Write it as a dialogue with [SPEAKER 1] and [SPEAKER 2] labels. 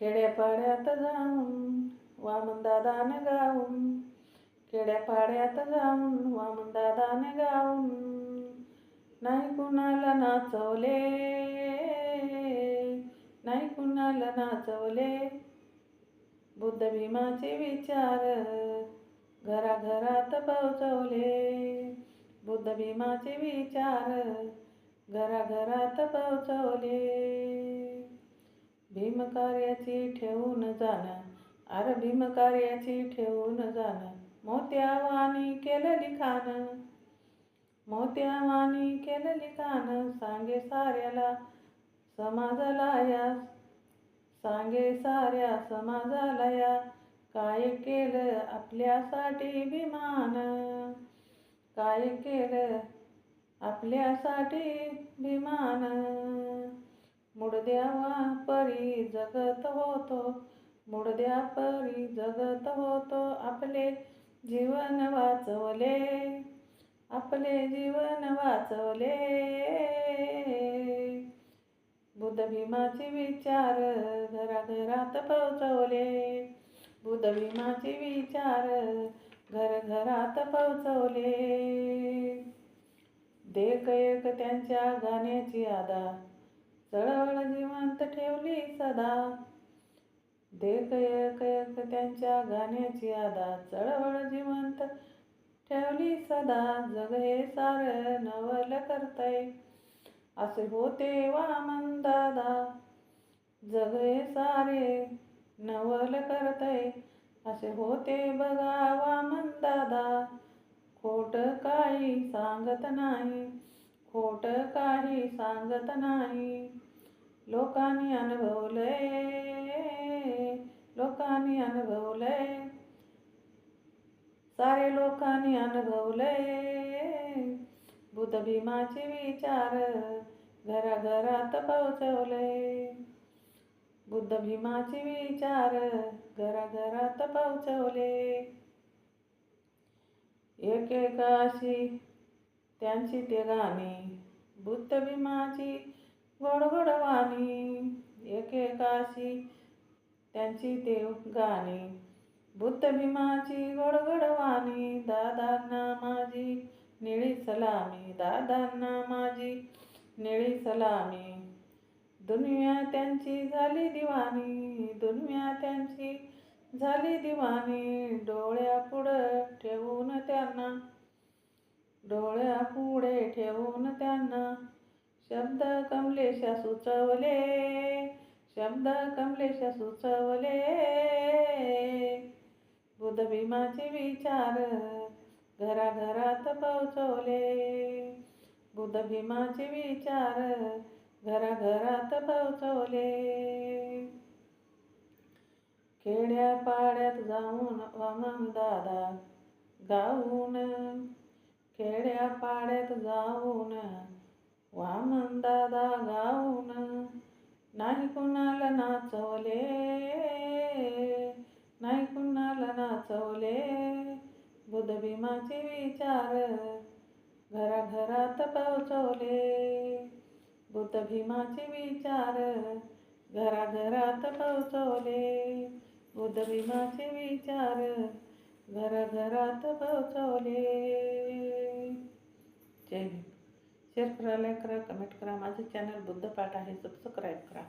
[SPEAKER 1] खेड्यापाड्यात जाऊन वामनदादाने गाऊन खेड्यापाड्यात जाऊन वामनदादाने गाऊन नाही कुणाला नाचवले नाही कुणाला नाचवले. बुद्ध भीमाचे विचार घराघरात पोचवले बुद्ध भीमाचे विचार घराघरात पोचवले भीमकार्याची ठेवून जाणं अरे भीमकार्याची ठेवून जाणं. मोत्यावानी केलं लिखाण मोत्यावानी केलं लिखाण सांगे साऱ्याला समाजाला या सांगे साऱ्या समाजाला या काय केलं आपल्यासाठी विमान काय केलं आपल्यासाठी विमान मुडद्यावा परी जगत होतो मुडद्या परी जगत होतो आपले जीवन वाचवले आपले जीवन वाचवले. बुद्ध भीमाचे विचार घराघरात पोहोचवले बुद्ध भीमाचे विचार घरघरात पोहोचवले. देख एक त्यांच्या गाण्याची आदा चळवळ जिवंत ठेवली सदा. देख एक एक त्यांच्या गाण्याची आदा. चळवळ जिवंत ठेवली सदा. जग हे सार नवल करतय. असे होते वामन दादा. जग हे सारे नवल करतय. असे होते बघा वामन दादा. खोट काही सांगत नाही. खोट काही सांगत नाही. लोकांनी अनुभवलंय लोकांनी अनुभवलंय. सारे लोकांनी अनुभवलंय. बुद्धभीमाचे विचार घराघरात पोहोचवले बुद्ध भीमाचे विचार घराघरात पोहोचवले. एकेकाशी त्यांची ते गाणी बुद्ध भीमाची गोड एकेकाशी त्यांची ते गाणी बुद्ध भीमाची गोड दादांना माझी निळी सलामी दादांना माझी निळी सलामी. दुनिया त्यांची झाली दिवाणी दुनिया त्यांची झाली दिवाणी डोळ्यापुढं ठेवून त्यांना डोळ्या पुढे ठेवून त्यांना शब्द कमलेशा सुचवले. शब्द कमलेशा सुचवले. बुद्ध भीमाचे विचार घराघरात पोहोचवले. बुद्ध भीमाचे विचार घराघरात पोहोचवले. खेड्यापाड्यात जाऊन वामन दादा गाऊन खेड्यापाड्यात जाऊन वामन दादा गाऊन नाही कुणाला नाचवले नाही कुणाला नाचवले. बुधभीमाचे विचार घराघरात पोचवले बुधभीमाचे विचार घराघरात पोचवले बुधभीमाचे विचार घराघरात पोहोचवले जय भीम शेअर करा लाईक करा कमेंट करा. माझं चॅनल बुद्ध पाठ आहे. सबस्क्राईब करा.